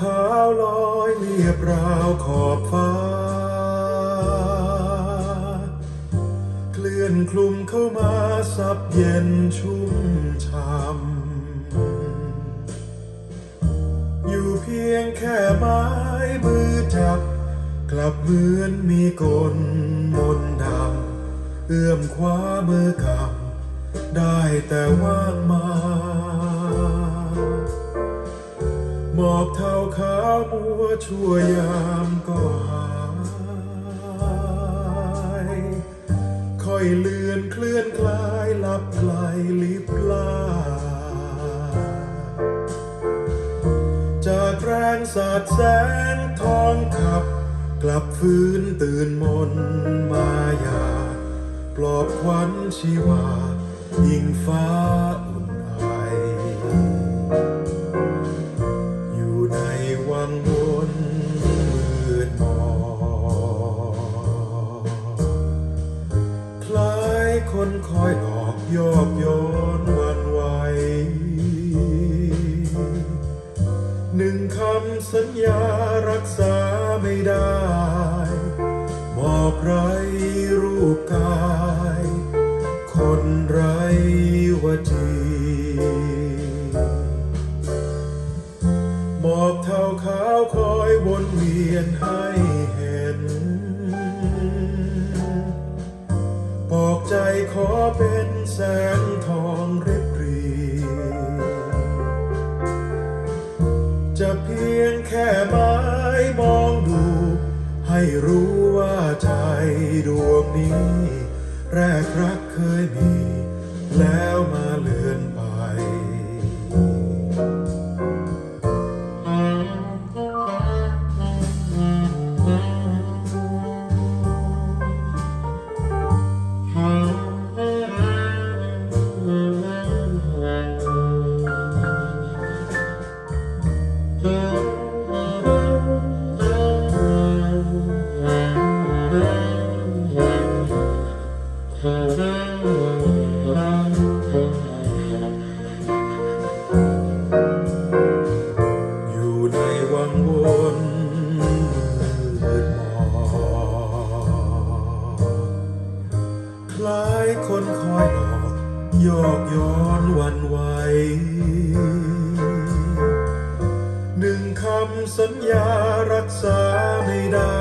ขาวลอยเรียบราวขอบฟ้า เคลื่อนคลุมเข้ามาสับเย็นชุ่มช่ำอยู่เพียงแค่ไม้มือจับ กลับเหมือนมีกลมนดำเอื้อมคว้ามือกำได้แต่ว่างมา หมอกเท้าขาวมัวชั่วยามก็หายค่อยเลือนเคลื่อนคลายลับไกลลิบลา จากแรงสาดแสงทองขับ กลับฟื้นตื่นมนมายา ปลอบขวัญชีวายิ่งฟ้า หลอกยกโยนวันไหวหนึ่งคำสัญญารักษาไม่ได้บอกไรรูปกาย คนไรวจีหมอกเทาขาวคอยวนเวียนให้ งแค่ไม้มองดู ให้รู้ว่าใจดวงนี้ แรกรักเคยมี แล้วมาเลือนไปอายคนคอยหลอกยอกย้อนวันไหวหนึ่งคำสัญญารักษาไม่ได้